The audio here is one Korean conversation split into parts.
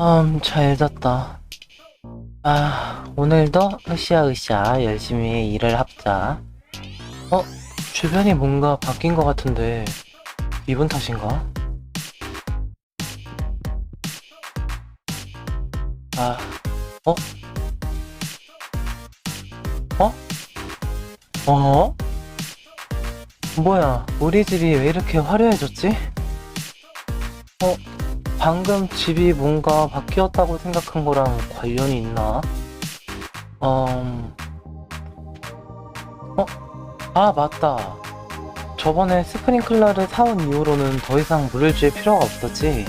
음, 잘 잤다. 아, 오늘도 으쌰으쌰 열심히 일을 합자. 어, 주변이 뭔가 바뀐 것 같은데, 기분 탓인가? 아, 어? 어? 어? 뭐야, 우리 집이 왜 이렇게 화려해졌지? 어, 방금 집이 뭔가 바뀌었다고 생각한 거랑 관련이 있나? 음... 어? 아, 맞다. 저번에 스프링클러를 사온 이후로는 더 이상 물을 줄 필요가 없었지.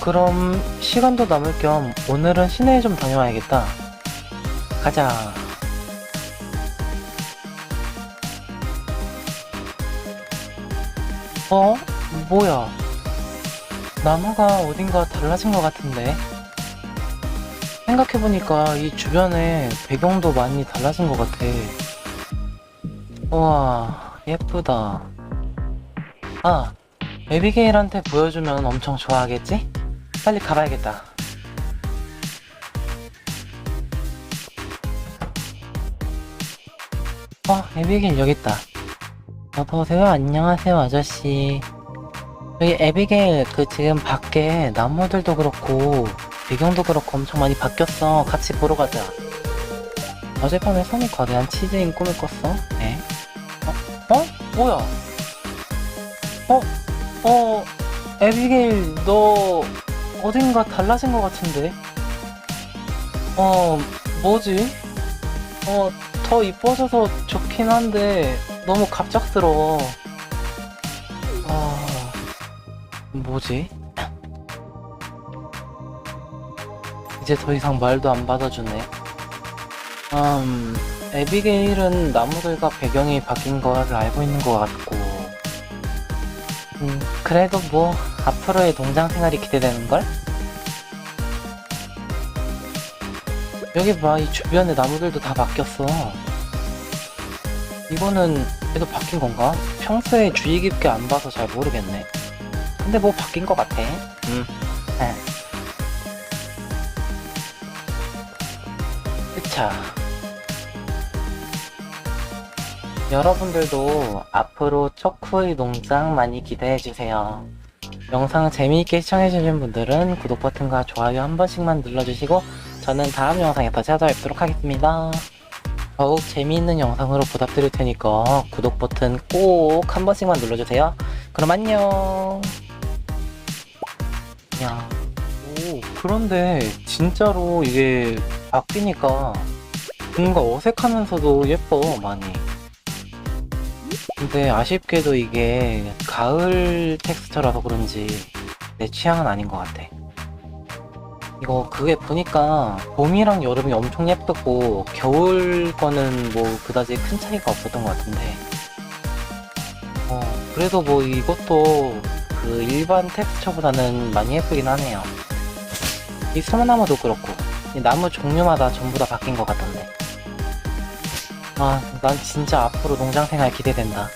그럼 시간도 남을 겸 오늘은 시내에 좀 다녀와야겠다. 가자. 어? 뭐야? 나무가 어딘가 달라진 것 같은데. 생각해보니까 이 주변에 배경도 많이 달라진 것 같아. 우와, 예쁘다. 아, 에비게일한테 보여주면 엄청 좋아하겠지? 빨리 가봐야겠다. 어, 에비게일 여기 있다. 어서오세요. 안녕하세요, 아저씨. 저희 에비게일 그 지금 밖에 나무들도 그렇고 배경도 그렇고 엄청 많이 바뀌었어. 같이 보러 가자. 어젯밤에 손이 거대한 치즈인 꿈을 꿨어. 네. 어? 어? 뭐야? 어? 어? 에비게일 너 어딘가 달라진 것 같은데? 어 뭐지? 어 더 이뻐져서 좋긴 한데 너무 갑작스러워. 뭐지? 이제 더 이상 말도 안 받아주네. 음, 에비게일은 나무들과 배경이 바뀐 걸 알고 있는 것 같고, 음, 그래도 뭐, 앞으로의 농장 생활이 기대되는걸? 여기 봐, 이 주변의 나무들도 다 바뀌었어. 이거는 얘도 바뀐 건가? 평소에 주의 깊게 안 봐서 잘 모르겠네. 근데 뭐 바뀐 것 같아. 음. 에. 그차. 여러분들도 앞으로 초쿠의 농장 많이 기대해주세요. 영상 재미있게 시청해주신 분들은 구독 버튼과 좋아요 한 번씩만 눌러주시고 저는 다음 영상에서 찾아뵙도록 하겠습니다. 더욱 재미있는 영상으로 보답드릴 테니까 구독 버튼 꼭 한 번씩만 눌러주세요. 그럼 안녕. 야, 오, 그런데 진짜로 이게 바뀌니까 뭔가 어색하면서도 예뻐, 많이. 근데 아쉽게도 이게 가을 텍스처라서 그런지 내 취향은 아닌 것 같아. 이거 그게 보니까 봄이랑 여름이 엄청 예쁘고 겨울 거는 뭐 그다지 큰 차이가 없었던 것 같은데 어 그래도 뭐 이것도 그 일반 텍스처보다는 많이 예쁘긴 하네요. 이 소나무도 그렇고 이 나무 종류마다 전부 다 바뀐 것 같던데. 아 난 진짜 앞으로 농장 생활 기대된다